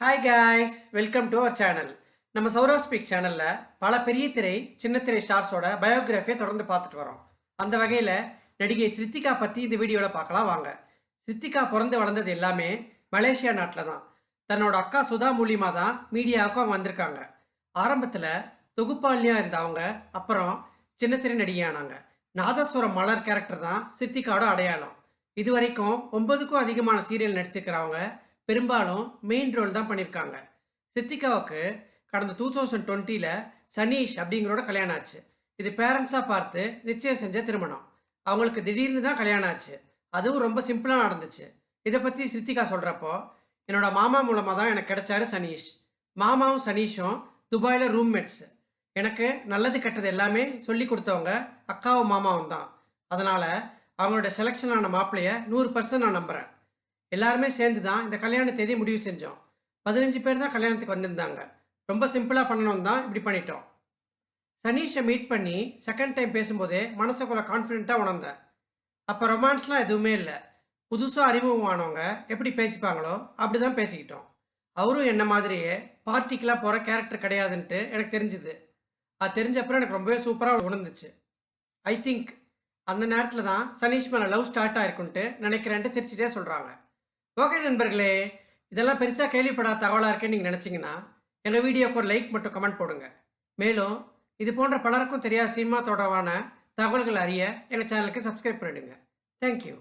Hi guys welcome to our channel நம்ம சௌரா speak சேனலில் பல பெரிய திரை சின்ன திரை ஸ்டார்ஸோட பயோகிராஃபியை தொடர்ந்து பார்த்துட்டு வரோம். அந்த வகையில் நடிகை ஸ்ரித்திகா பற்றி இந்த வீடியோவில் பார்க்கலாம் வாங்க. ஸ்ரித்திகா பிறந்து வளர்ந்தது எல்லாமே மலேசியா நாட்டில் தான். தன்னோட அக்கா சுதா மூலியமாக தான் மீடியாவுக்கும் அவங்க வந்திருக்காங்க. ஆரம்பத்தில் தொகுப்பாளியாக இருந்த அவங்க அப்புறம் சின்னத்திரை நடிகையானாங்க. நாதஸ்வரம் மலர் கேரக்டர் தான் சித்திகாவோட அடையாளம். இது வரைக்கும் ஒன்பதுக்கும் அதிகமான சீரியல் நடிச்சிருக்கிறவங்க பெரும்பாலும் மெயின் ரோல் தான் பண்ணியிருக்காங்க சித்திகாவுக்கு கடந்த டூ தௌசண்ட் டுவெண்ட்டியில் சனீஷ் அப்படிங்கிறோட கல்யாணம் ஆச்சு. இது பேரண்ட்ஸாக பார்த்து நிச்சயம் செஞ்ச திருமணம். அவங்களுக்கு திடீர்னு தான் கல்யாணம் ஆச்சு. அதுவும் ரொம்ப சிம்பிளாக நடந்துச்சு. இதை பற்றி சித்திகா சொல்கிறப்போ என்னோடய மாமா மூலமாக தான் எனக்கு கிடைச்சாரு சனீஷ். மாமாவும் சனீஷும் துபாயில் ரூம்மேட்ஸு எனக்கு நல்லது கெட்டது எல்லாமே சொல்லி கொடுத்தவங்க அக்காவும் மாமாவும் தான். அதனால் அவங்களோட செலெக்ஷனான ஆன நூறு பர்சன்ட் நான் நம்புகிறேன் எல்லாருமே சேர்ந்து தான் இந்த கல்யாண தேதி முடிவு செஞ்சோம். பதினஞ்சு பேர் தான் கல்யாணத்துக்கு வந்திருந்தாங்க. ரொம்ப சிம்பிளாக பண்ணணும் தான் இப்படி பண்ணிட்டோம். சனீஷை மீட் பண்ணி செகண்ட் டைம் பேசும்போதே மனசுக்குள்ள கான்ஃபிடென்ட்டாக உணர்ந்தேன். அப்போ ரொமான்ஸ்லாம் எதுவுமே இல்லை. புதுசாக அறிமுகமானவங்க எப்படி பேசிப்பாங்களோ அப்படி தான் பேசிக்கிட்டோம். அவரும் என்ன மாதிரியே பார்ட்டிக்கெலாம் போகிற கேரக்டர் கிடையாதுன்ட்டு எனக்கு தெரிஞ்சுது. அது தெரிஞ்சப்பறம் எனக்கு ரொம்பவே சூப்பராக உணர்ந்துச்சு. ஐ திங்க் அந்த நேரத்தில் தான் சனீஷ் மேலே லவ் ஸ்டார்ட் ஆயிருக்குன்ட்டு நினைக்கிறேன்ட்டு சிரிச்சிட்டே சொல்கிறாங்க ஓகே நண்பர்களே இதெல்லாம் பெருசாக கேள்விப்படாத தகவலாக இருக்கேன்னு நீங்கள் நினச்சிங்கன்னா எங்கள் வீடியோக்கு ஒரு லைக் மட்டும் கமெண்ட் போடுங்க. மேலும் இது போன்ற பலருக்கும் தெரியாத சினிமா தொடர்பான தகவல்கள் அறிய எங்கள் சேனலுக்கு சப்ஸ்கிரைப் பண்ணிடுங்க. தேங்க்யூ